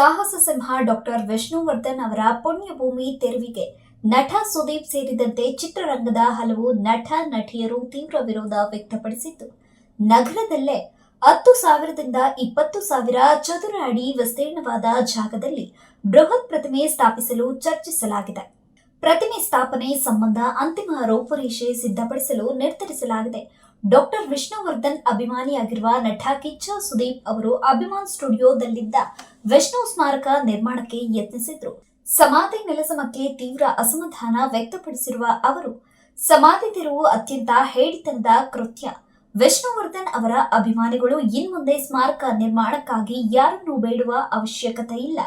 ಸಾಹಸ ಸಿಂಹ ಡಾಕ್ಟರ್ ವಿಷ್ಣುವರ್ಧನ್ ಅವರ ಪುಣ್ಯಭೂಮಿ ತೆರವಿಗೆ ನಟ ಸುದೀಪ್ ಸೇರಿದಂತೆ ಚಿತ್ರರಂಗದ ಹಲವು ನಟ ನಟಿಯರು ತೀವ್ರ ವಿರೋಧ ವ್ಯಕ್ತಪಡಿಸಿದ್ದು. ನಗರದಲ್ಲೇ ಹತ್ತು ಸಾವಿರದಿಂದ ಇಪ್ಪತ್ತು ಸಾವಿರ ಚದುರ ಅಡಿ ವಿಸ್ತೀರ್ಣವಾದ ಜಾಗದಲ್ಲಿ ಬೃಹತ್ ಪ್ರತಿಮೆ ಸ್ಥಾಪಿಸಲು ಚರ್ಚಿಸಲಾಗಿದೆ. ಪ್ರತಿಮೆ ಸ್ಥಾಪನೆ ಸಂಬಂಧ ಅಂತಿಮ ರೂಪುರೇಷೆ ಸಿದ್ಧಪಡಿಸಲು ನಿರ್ಧರಿಸಲಾಗಿದೆ. ಡಾಕ್ಟರ್ ವಿಷ್ಣುವರ್ಧನ್ ಅಭಿಮಾನಿಯಾಗಿರುವ ನಟ ಕಿಚ್ಚ ಸುದೀಪ್ ಅವರು ಅಭಿಮಾನ್ ಸ್ಟುಡಿಯೋದಲ್ಲಿದ್ದ ವಿಷ್ಣು ಸ್ಮಾರಕ ನಿರ್ಮಾಣಕ್ಕೆ ಯತ್ನಿಸಿದ್ರು. ಸಮಾಧಿ ನೆಲಸಮಕ್ಕೆ ತೀವ್ರ ಅಸಮಾಧಾನ ವ್ಯಕ್ತಪಡಿಸಿರುವ ಅವರು, ಸಮಾಧಿ ತಿರುವು ಅತ್ಯಂತ ಹೇಡಿತನದ ಕೃತ್ಯ. ವಿಷ್ಣುವರ್ಧನ್ ಅವರ ಅಭಿಮಾನಿಗಳು ಇನ್ಮುಂದೆ ಸ್ಮಾರಕ ನಿರ್ಮಾಣಕ್ಕಾಗಿ ಯಾರನ್ನೂ ಬೇಡುವ ಅವಶ್ಯಕತೆ ಇಲ್ಲ.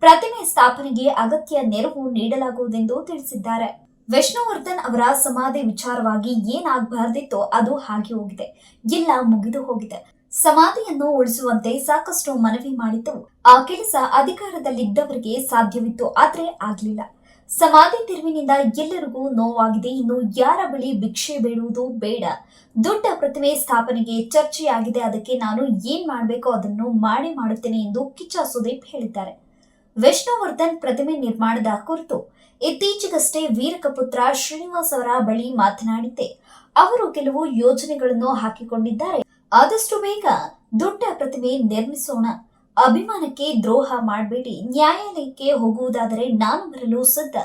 ಪ್ರತಿಮೆ ಸ್ಥಾಪನೆಗೆ ಅಗತ್ಯ ನೆರವು ನೀಡಲಾಗುವುದೆಂದು ತಿಳಿಸಿದ್ದಾರೆ. ವಿಷ್ಣುವರ್ಧನ್ ಅವರ ಸಮಾಧಿ ವಿಚಾರವಾಗಿ ಏನಾಗಬಾರ್ದಿತ್ತೋ ಅದು ಹಾಗೆ ಹೋಗಿದೆ. ಎಲ್ಲ ಮುಗಿದು ಹೋಗಿದೆ. ಸಮಾಧಿಯನ್ನು ಉಳಿಸುವಂತೆ ಸಾಕಷ್ಟು ಮನವಿ ಮಾಡಿದ್ದವು. ಆ ಕೆಲಸ ಅಧಿಕಾರದಲ್ಲಿದ್ದವರಿಗೆ ಸಾಧ್ಯವಿತ್ತು, ಆದ್ರೆ ಆಗ್ಲಿಲ್ಲ. ಸಮಾಧಿ ತಿರುವಿನಿಂದ ಎಲ್ಲರಿಗೂ ನೋವಾಗಿದೆ. ಇನ್ನು ಯಾರ ಬಳಿ ಭಿಕ್ಷೆ ಬೇಡುವುದು ಬೇಡ. ದೊಡ್ಡ ಪ್ರತಿಮೆ ಸ್ಥಾಪನೆಗೆ ಚರ್ಚೆಯಾಗಿದೆ. ಅದಕ್ಕೆ ನಾನು ಏನ್ ಮಾಡಬೇಕೋ ಅದನ್ನು ಮಾಡಿ ಮಾಡುತ್ತೇನೆ ಎಂದು ಕಿಚ್ಚ ಸುದೀಪ್ ಹೇಳಿದ್ದಾರೆ. ವಿಷ್ಣುವರ್ಧನ್ ಪ್ರತಿಮೆ ನಿರ್ಮಾಣದ ಕುರಿತು ಇತ್ತೀಚೆಗಷ್ಟೇ ವೀರಕಪುತ್ರ ಶ್ರೀನಿವಾಸ್ ಅವರ ಬಳಿ ಮಾತನಾಡಿದ್ದೆ. ಅವರು ಕೆಲವು ಯೋಜನೆಗಳನ್ನು ಹಾಕಿಕೊಂಡಿದ್ದಾರೆ. ಆದಷ್ಟು ಬೇಗ ದೊಡ್ಡ ಪ್ರತಿಮೆ ನಿರ್ಮಿಸೋಣ. ಅಭಿಮಾನಕ್ಕೆ ದ್ರೋಹ ಮಾಡಬೇಡಿ. ನ್ಯಾಯಾಲಯಕ್ಕೆ ಹೋಗುವುದಾದರೆ ನಾನು ಬರಲು ಸಿದ್ಧ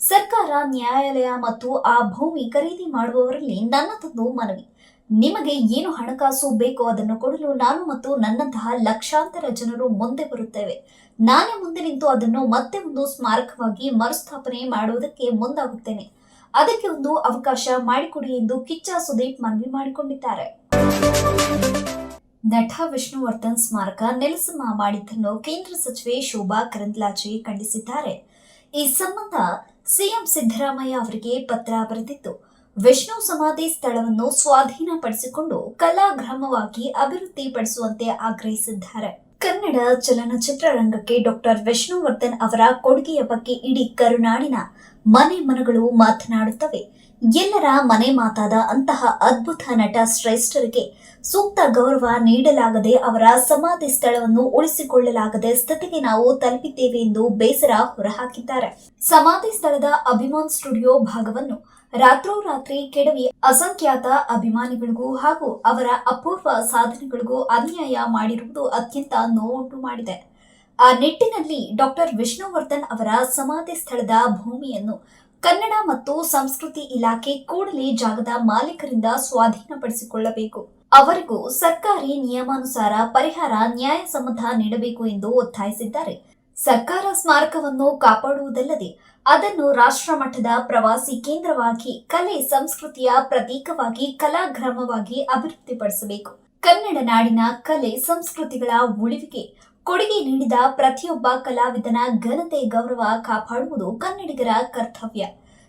ಸರ್ಕಾರ, ನ್ಯಾಯಾಲಯ ಮತ್ತು ಆ ಭೂಮಿ ಖರೀದಿ ಮಾಡುವವರಲ್ಲಿ ನನ್ನದೊಂದು ಮನವಿ. ನಿಮಗೆ ಏನು ಹಣಕಾಸು ಬೇಕೋ ಅದನ್ನು ಕೊಡಲು ನಾನು ಮತ್ತು ನನ್ನಂತಹ ಲಕ್ಷಾಂತರ ಜನರು ಮುಂದೆ ಬರುತ್ತೇವೆ. ನಾನೇ ಮುಂದೆ ನಿಂತು ಅದನ್ನು ಮತ್ತೆ ಒಂದು ಸ್ಮಾರಕವಾಗಿ ಮರುಸ್ಥಾಪನೆ ಮಾಡುವುದಕ್ಕೆ ಮುಂದಾಗುತ್ತೇನೆ. ಅದಕ್ಕೆ ಒಂದು ಅವಕಾಶ ಮಾಡಿಕೊಡಿ ಎಂದು ಕಿಚ್ಚ ಸುದೀಪ್ ಮನವಿ ಮಾಡಿಕೊಂಡಿದ್ದಾರೆ. ನಟ ವಿಷ್ಣುವರ್ಧನ್ ಸ್ಮಾರಕ ನೆಲಸಮ ಮಾಡಿದ್ದನ್ನು ಕೇಂದ್ರ ಸಚಿವೆ ಶೋಭಾ ಕರಂದ್ಲಾಜೆ ಖಂಡಿಸಿದ್ದಾರೆ. ಈ ಸಂಬಂಧ ಸಿಎಂ ಸಿದ್ದರಾಮಯ್ಯ ಅವರಿಗೆ ಪತ್ರ ಬರೆದಿತ್ತು ವಿಷ್ಣು ಸಮಾಧಿ ಸ್ಥಳವನ್ನು ಸ್ವಾಧೀನಪಡಿಸಿಕೊಂಡು ಕಲಾಗ್ರಾಮವಾಗಿ ಅಭಿವೃದ್ಧಿಪಡಿಸುವಂತೆ ಆಗ್ರಹಿಸಿದ್ದಾರೆ. ಕನ್ನಡ ಚಲನಚಿತ್ರರಂಗಕ್ಕೆ ಡಾಕ್ಟರ್ ವಿಷ್ಣುವರ್ಧನ್ ಅವರ ಕೊಡುಗೆಯ ಬಗ್ಗೆ ಇಡೀ ಕರುನಾಡಿನ ಮನೆ ಮನಗಳು ಮಾತನಾಡುತ್ತವೆ. ಎಲ್ಲರ ಮನೆ ಮಾತಾದ ಅಂತಹ ಅದ್ಭುತ ನಟ ಶ್ರೇಷ್ಠರಿಗೆ ಸೂಕ್ತ ಗೌರವ ನೀಡಲಾಗದೆ ಅವರ ಸಮಾಧಿ ಸ್ಥಳವನ್ನು ಉಳಿಸಿಕೊಳ್ಳಲಾಗದೆ ಸ್ಥಿತಿಗೆ ನಾವು ತಲುಪಿದ್ದೇವೆ ಎಂದು ಬೇಸರ ಹೊರಹಾಕಿದ್ದಾರೆ. ಸಮಾಧಿ ಸ್ಥಳದ ಅಭಿಮಾನ್ ಸ್ಟುಡಿಯೋ ಭಾಗವನ್ನು ರಾತ್ರೋರಾತ್ರಿ ಕೆಡವಿ ಅಸಂಖ್ಯಾತ ಅಭಿಮಾನಿಗಳಿಗೂ ಹಾಗೂ ಅವರ ಅಪೂರ್ವ ಸಾಧನೆಗಳಿಗೂ ಅನ್ಯಾಯ ಮಾಡಿರುವುದು ಅತ್ಯಂತ ನೋವುಂಟು ಮಾಡಿದೆ. ಆ ನಿಟ್ಟಿನಲ್ಲಿ ಡಾಕ್ಟರ್ ವಿಷ್ಣುವರ್ಧನ್ ಅವರ ಸಮಾಧಿ ಸ್ಥಳದ ಭೂಮಿಯನ್ನು ಕನ್ನಡ ಮತ್ತು ಸಂಸ್ಕೃತಿ ಇಲಾಖೆ ಕೂಡಲೇ ಜಾಗದ ಮಾಲೀಕರಿಂದ ಸ್ವಾಧೀನಪಡಿಸಿಕೊಳ್ಳಬೇಕು. ಅವರಿಗೂ ಸರ್ಕಾರಿ ನಿಯಮಾನುಸಾರ ಪರಿಹಾರ ನ್ಯಾಯಸಮ್ಮತ ನೀಡಬೇಕು ಎಂದು ಒತ್ತಾಯಿಸಿದ್ದಾರೆ. ಸರ್ಕಾರ ಸ್ಮಾರಕವನ್ನು ಕಾಪಾಡುವುದಲ್ಲದೆ ಅದನ್ನು ರಾಷ್ಟ್ರ ಮಟ್ಟದ ಪ್ರವಾಸಿ ಕೇಂದ್ರವಾಗಿ, ಕಲೆ, ಸಂಸ್ಕೃತಿಯ ಪ್ರತೀಕವಾಗಿ, ಕಲಾಗ್ರಾಮವಾಗಿ ಅಭಿವೃದ್ಧಿಪಡಿಸಬೇಕು. ಕನ್ನಡ ನಾಡಿನ ಕಲೆ, ಸಂಸ್ಕೃತಿಗಳ ಉಳಿವಿಗೆ ಕೊಡುಗೆ ನೀಡಿದ ಪ್ರತಿಯೊಬ್ಬ ಕಲಾವಿದನ ಘನತೆ ಗೌರವ ಕಾಪಾಡುವುದು ಕನ್ನಡಿಗರ ಕರ್ತವ್ಯ.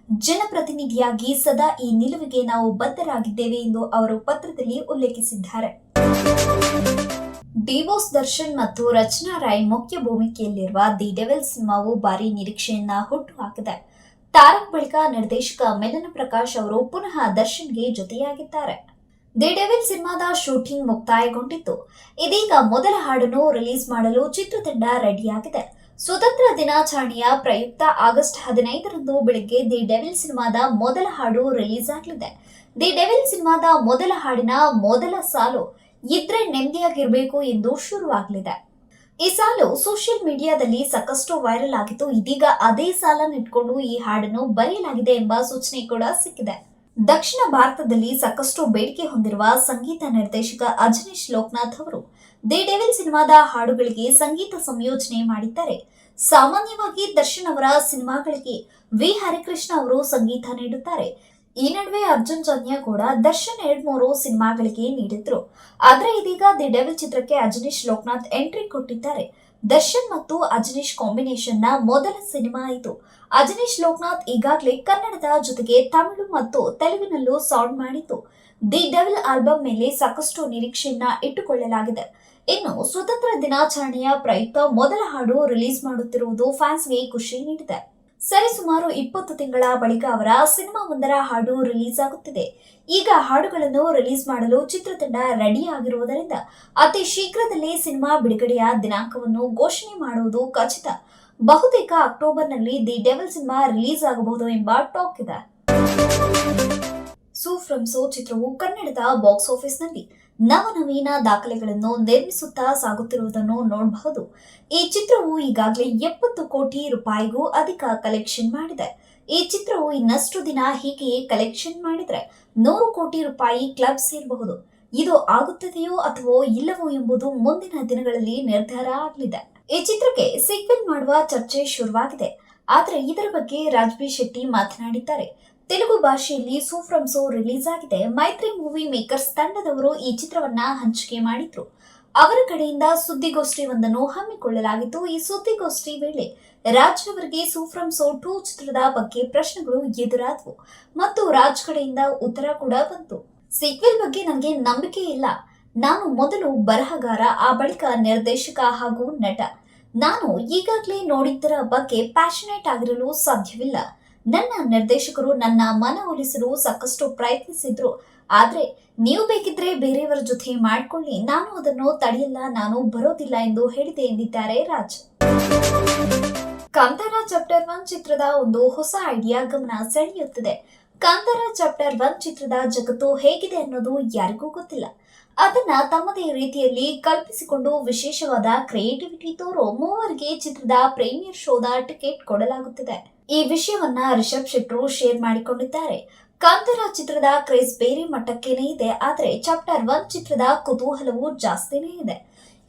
ಜನಪ್ರತಿನಿಧಿಯಾಗಿ ಸದಾ ಈ ನಿಲುವಿಗೆ ನಾವು ಬದ್ಧರಾಗಿದ್ದೇವೆ ಎಂದು ಅವರು ಪತ್ರದಲ್ಲಿ ಉಲ್ಲೇಖಿಸಿದ್ದಾರೆ. ಡಿವೋಸ್ ದರ್ಶನ್ ಮತ್ತು ರಚನಾ ರಾಯ್ ಮುಖ್ಯ ಭೂಮಿಕೆಯಲ್ಲಿರುವ ದಿ ಡೆವಿಲ್ ಸಿನಿಮಾವು ಭಾರಿ ನಿರೀಕ್ಷೆಯನ್ನ ಹುಟ್ಟುಹಾಕಿದೆ ತಾರಕ್ ಬಳಿಕ ನಿರ್ದೇಶಕ ಮೆಲನ ಪ್ರಕಾಶ್ ಅವರು ಪುನಃ ದರ್ಶನ್ಗೆ ಜೊತೆಯಾಗಿದ್ದಾರೆ. ದಿ ಡೆವಿಲ್ ಸಿನಿಮಾದ ಶೂಟಿಂಗ್ ಮುಕ್ತಾಯಗೊಂಡಿತ್ತು. ಇದೀಗ ಮೊದಲ ಹಾಡನ್ನು ರಿಲೀಸ್ ಮಾಡಲು ಚಿತ್ರತಂಡ ರೆಡಿಯಾಗಿದೆ ಸ್ವತಂತ್ರ ದಿನಾಚರಣೆಯ ಪ್ರಯುಕ್ತ ಆಗಸ್ಟ್ ಹದಿನೈದರಂದು ಬೆಳಿಗ್ಗೆ ದಿ ಡೆವಿಲ್ ಸಿನಿಮಾದ ಮೊದಲ ಹಾಡು ರಿಲೀಸ್ ಆಗಲಿದೆ. ದಿ ಡೆವಿಲ್ ಸಿನಿಮಾದ ಮೊದಲ ಹಾಡಿನ ಮೊದಲ ಸಾಲು ಇದ್ರೆ ನೆಮ್ಮದಿಯಾಗಿರಬೇಕು ಎಂದು ಶುರುವಾಗಲಿದೆ. ಈ ಸಾಲು ಸೋಷಿಯಲ್ ಮೀಡಿಯಾದಲ್ಲಿ ಸಾಕಷ್ಟು ವೈರಲ್ ಆಗಿತ್ತು. ಇದೀಗ ಅದೇ ಸಾಲನ್ನು ಇಟ್ಕೊಂಡು ಈ ಹಾಡನ್ನು ಬರೆಯಲಾಗಿದೆ ಎಂಬ ಸೂಚನೆ ಕೂಡ ಸಿಕ್ಕಿದೆ. ದಕ್ಷಿಣ ಭಾರತದಲ್ಲಿ ಸಾಕಷ್ಟು ಬೇಡಿಕೆ ಹೊಂದಿರುವ ಸಂಗೀತ ನಿರ್ದೇಶಕ ಅಜನೀಶ್ ಲೋಕನಾಥ್ ಅವರು ದಿ ಡೆವಿಲ್ ಸಿನಿಮಾದ ಹಾಡುಗಳಿಗೆ ಸಂಗೀತ ಸಂಯೋಜನೆ ಮಾಡಿದ್ದಾರೆ. ಸಾಮಾನ್ಯವಾಗಿ ದರ್ಶನ್ ಅವರ ಸಿನಿಮಾಗಳಿಗೆ ವಿ. ಹರಿಕೃಷ್ಣ ಅವರು ಸಂಗೀತ ನೀಡುತ್ತಾರೆ. ಈ ನಡುವೆ ಅರ್ಜುನ್ ಜನ್ಯ ಕೂಡ ದರ್ಶನ್ ಎರಡ್ ಮೂರು ಸಿನಿಮಾಗಳಿಗೆ ನೀಡಿದ್ರು. ಆದ್ರೆ ಇದೀಗ ದಿ ಡೆವಿಲ್ ಚಿತ್ರಕ್ಕೆ ಅಜನೀಶ್ ಲೋಕನಾಥ್ ಎಂಟ್ರಿ ಕೊಟ್ಟಿದ್ದಾರೆ. ದರ್ಶನ್ ಮತ್ತು ಅಜನೀಶ್ ಕಾಂಬಿನೇಷನ್ನ ಮೊದಲ ಸಿನಿಮಾ ಇದು ಅಜನೀಶ್ ಲೋಕನಾಥ್ ಈಗಾಗಲೇ ಕನ್ನಡದ ಜೊತೆಗೆ ತಮಿಳು ಮತ್ತು ತೆಲುಗಿನಲ್ಲೂ ಸಾಂಗ್ ಮಾಡಿದ್ದು. ದಿ ಡೆವಿಲ್ ಆಲ್ಬಮ್ ಮೇಲೆ ಸಾಕಷ್ಟು ನಿರೀಕ್ಷೆಯನ್ನ ಇಟ್ಟುಕೊಳ್ಳಲಾಗಿದೆ. ಇನ್ನು ಸ್ವತಂತ್ರ ದಿನಾಚರಣೆಯ ಪ್ರಯುಕ್ತ ಮೊದಲ ಹಾಡು ರಿಲೀಸ್ ಮಾಡುತ್ತಿರುವುದು ಫ್ಯಾನ್ಸ್ಗೆ ಖುಷಿ ನೀಡಿದೆ. ಸರಿಸುಮಾರು ಇಪ್ಪತ್ತು ತಿಂಗಳ ಬಳಿಕ ಅವರ ಸಿನಿಮಾವೊಂದರ ಹಾಡು ರಿಲೀಸ್ ಆಗುತ್ತಿದೆ. ಈಗ ಹಾಡುಗಳನ್ನು ರಿಲೀಸ್ ಮಾಡಲು ಚಿತ್ರತಂಡ ರೆಡಿ ಆಗಿರುವುದರಿಂದ ಅತಿ ಶೀಘ್ರದಲ್ಲೇ ಸಿನಿಮಾ ಬಿಡುಗಡೆಯ ದಿನಾಂಕವನ್ನು ಘೋಷಣೆ ಮಾಡುವುದು ಖಚಿತ. ಬಹುತೇಕ ಅಕ್ಟೋಬರ್ನಲ್ಲಿ ದಿ ಡೆವಲ್ ಸಿನಿಮಾ ರಿಲೀಸ್ ಆಗಬಹುದು ಎಂಬ ಟಾಕ್ ಇದೆ. ಸೂ ಫ್ರಮ್ ಸೋ ಚಿತ್ರವು ಕನ್ನಡದ ಬಾಕ್ಸ್ ಆಫೀಸ್ನಲ್ಲಿ ನವನವೀನ ದಾಖಲೆಗಳನ್ನು ನಿರ್ಮಿಸುತ್ತಾ ಸಾಗುತ್ತಿರುವುದನ್ನು ನೋಡಬಹುದು. ಈ ಚಿತ್ರವು ಈಗಾಗಲೇ ಎಪ್ಪತ್ತು ಕೋಟಿ ರೂಪಾಯಿಗೂ ಅಧಿಕ ಕಲೆಕ್ಷನ್ ಮಾಡಿದೆ. ಈ ಚಿತ್ರವು ಇನ್ನಷ್ಟು ದಿನ ಹೀಗೆಯೇ ಕಲೆಕ್ಷನ್ ಮಾಡಿದ್ರೆ ನೂರು ಕೋಟಿ ರೂಪಾಯಿ ಕ್ಲಬ್ ಸೇರಬಹುದು. ಇದು ಆಗುತ್ತದೆಯೋ ಅಥವಾ ಇಲ್ಲವೋ ಎಂಬುದು ಮುಂದಿನ ದಿನಗಳಲ್ಲಿ ನಿರ್ಧಾರ ಆಗಲಿದೆ. ಈ ಚಿತ್ರಕ್ಕೆ ಸೀಕ್ವೆಲ್ ಮಾಡುವ ಚರ್ಚೆ ಶುರುವಾಗಿದೆ. ಆದರೆ ಇದರ ಬಗ್ಗೆ ರಾಜ್ಬಿ ಶೆಟ್ಟಿ ಮಾತನಾಡಿದ್ದಾರೆ. ತೆಲುಗು ಭಾಷೆಯಲ್ಲಿ ಸೂಫ್ರಮ್ ಸೋ ರಿಲೀಸ್ ಆಗಿದೆ. ಮೈತ್ರಿ ಮೂವಿ ಮೇಕರ್ಸ್ ತಂಡದವರು ಈ ಚಿತ್ರವನ್ನ ಹಂಚಿಕೆ ಮಾಡಿದ್ರು. ಅವರ ಕಡೆಯಿಂದ ಸುದ್ದಿಗೋಷ್ಠಿ ಒಂದನ್ನು ಹಮ್ಮಿಕೊಳ್ಳಲಾಗಿತ್ತು. ಈ ಸುದ್ದಿಗೋಷ್ಠಿ ವೇಳೆ ರಾಜ್ ಅವರಿಗೆ ಸೂಫ್ರಮ್ ಸೋ ಟೂ ಚಿತ್ರದ ಬಗ್ಗೆ ಪ್ರಶ್ನೆಗಳು ಎದುರಾದವು. ಮತ್ತು ರಾಜ್ ಕಡೆಯಿಂದ ಉತ್ತರ ಕೂಡ ಬಂತು. ಸೀಕ್ವೆಲ್ ಬಗ್ಗೆ ನನಗೆ ನಂಬಿಕೆ ಇಲ್ಲ. ನಾನು ಮೊದಲು ಬರಹಗಾರ, ಆ ಬಳಿಕ ನಿರ್ದೇಶಕ ಹಾಗೂ ನಟ. ನಾನು ಈಗಾಗಲೇ ನೋಡಿದ್ದರ ಬಗ್ಗೆ ಪ್ಯಾಷನೇಟ್ ಆಗಿರಲು ಸಾಧ್ಯವಿಲ್ಲ. ನನ್ನ ನಿರ್ದೇಶಕರು ನನ್ನ ಮನವೊಲಿಸಲು ಸಾಕಷ್ಟು ಪ್ರಯತ್ನಿಸಿದ್ರು. ಆದ್ರೆ ನೀವು ಬೇಕಿದ್ರೆ ಬೇರೆಯವರ ಜೊತೆ ಮಾಡ್ಕೊಳ್ಳಿ. ನಾನು ಅದನ್ನು ತಡೆಯಲ್ಲ, ನಾನು ಬರೋದಿಲ್ಲ ಎಂದು ಹೇಳಿದೆ ಎಂದಿದ್ದಾರೆ ರಾಜ್. ಕಾಂತಾರ ಚಾಪ್ಟರ್ ಒನ್ ಚಿತ್ರದ ಒಂದು ಹೊಸ ಐಡಿಯಾ ಗಮನ ಸೆಳೆಯುತ್ತಿದೆ. ಕಾಂತಾರ ಚಾಪ್ಟರ್ ಒನ್ ಚಿತ್ರದ ಜಗತ್ತು ಹೇಗಿದೆ ಅನ್ನೋದು ಯಾರಿಗೂ ಗೊತ್ತಿಲ್ಲ. ಅದನ್ನ ತಮ್ಮದೇ ರೀತಿಯಲ್ಲಿ ಕಲ್ಪಿಸಿಕೊಂಡು ವಿಶೇಷವಾದ ಕ್ರಿಯೇಟಿವಿಟಿ ತೋರೋ ಮೂವರಿಗೆ ಚಿತ್ರದ ಪ್ರೀಮಿಯರ್ ಶೋದ ಟಿಕೆಟ್ ಕೊಡಲಾಗುತ್ತಿದೆ. ಈ ವಿಷಯವನ್ನ ರಿಷಬ್ ಶೆಟ್ರು ಶೇರ್ ಮಾಡಿಕೊಂಡಿದ್ದಾರೆ. ಕಾಂತಾರ ಚಿತ್ರದ ಕ್ರೇಜ್ ಬೇರೆ ಮಟ್ಟಕ್ಕೇನೆ ಇದೆ, ಆದ್ರೆ ಚಾಪ್ಟರ್ ಒನ್ ಚಿತ್ರದ ಕುತೂಹಲವು ಜಾಸ್ತಿನೇ ಇದೆ.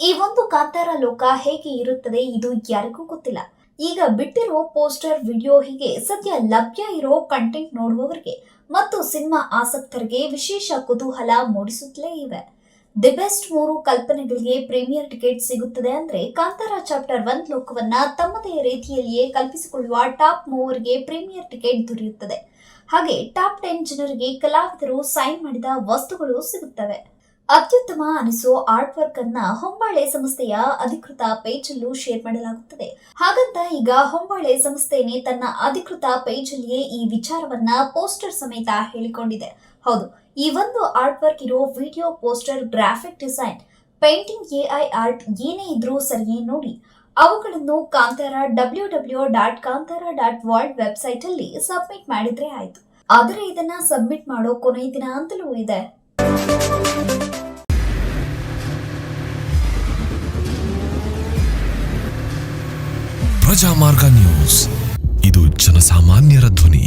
ಈ ಒಂದು ಕಾಂತಾರ ಲೋಕ ಹೇಗೆ ಇರುತ್ತದೆ ಇದು ಯಾರಿಗೂ ಗೊತ್ತಿಲ್ಲ. ಈಗ ಬಿಟ್ಟಿರೋ ಪೋಸ್ಟರ್, ವಿಡಿಯೋ ಹೀಗೆ ಸದ್ಯ ಲಭ್ಯ ಇರೋ ಕಂಟೆಂಟ್ ನೋಡುವವರಿಗೆ ಮತ್ತು ಸಿನಿಮಾ ಆಸಕ್ತರಿಗೆ ವಿಶೇಷ ಕುತೂಹಲ ಮೂಡಿಸುತ್ತಲೇ ಇವೆ. ದಿ ಬೆಸ್ಟ್ ಮೂರು ಕಲ್ಪನೆಗಳಿಗೆ ಪ್ರೀಮಿಯರ್ ಟಿಕೆಟ್ ಸಿಗುತ್ತದೆ ಅಂದ್ರೆ ಕಾಂತಾರ ಚಾಪ್ಟರ್ ಒನ್ ಲೋಕವನ್ನ ತಮ್ಮದೇ ರೀತಿಯಲ್ಲಿಯೇ ಕಲ್ಪಿಸಿಕೊಳ್ಳುವ ಟಾಪ್ ಮೂವರಿಗೆ ಪ್ರೀಮಿಯರ್ ಟಿಕೆಟ್ ದೊರೆಯುತ್ತದೆ. ಹಾಗೆ ಟಾಪ್ ಟೆನ್ ಜನರಿಗೆ ಕಲಾವಿದರು ಸೈನ್ ಮಾಡಿದ ವಸ್ತುಗಳು ಸಿಗುತ್ತವೆ. ಅತ್ಯುತ್ತಮ ಅನಿಸೋ ಆರ್ಟ್ ವರ್ಕ್ ಅನ್ನ ಹೊಂಬಾಳೆ ಸಂಸ್ಥೆಯ ಅಧಿಕೃತ ಪೇಜ್ ಅಲ್ಲೂ ಶೇರ್ ಮಾಡಲಾಗುತ್ತದೆ. ಹಾಗಂತ ಈಗ ಹೊಂಬಾಳೆ ಸಂಸ್ಥೆನೇ ತನ್ನ ಅಧಿಕೃತ ಪೇಜ್ ಅಲ್ಲಿಯೇ ಈ ವಿಚಾರವನ್ನ ಪೋಸ್ಟರ್ ಸಮೇತ ಹೇಳಿಕೊಂಡಿದೆ. ಹೌದು ಈ ಒಂದು ಆರ್ಟ್ ವರ್ಕ್ ಇರೋ video poster graphic design painting AI art ಏನೇ ಇದ್ರೂ ಸರಿಯೇ ನೋಡಿ. ಅವುಗಳನ್ನು Kantara W W dot Kantara dot world website ಅಲ್ಲಿ ಸಬ್ಮಿಟ್ ಮಾಡಿದ್ರೆ ಆಯ್ತು. ಆದರೆ ಇದನ್ನ ಸಬ್ಮಿಟ್ ಮಾಡೋ ಕೊನೆಯ ದಿನ ಅಂತಲೂ ಇದೆ. ಪ್ರಜಾಮಾರ್ಗ ನ್ಯೂಸ್. ಇದು ಜನಸಾಮಾನ್ಯರ ಧ್ವನಿ.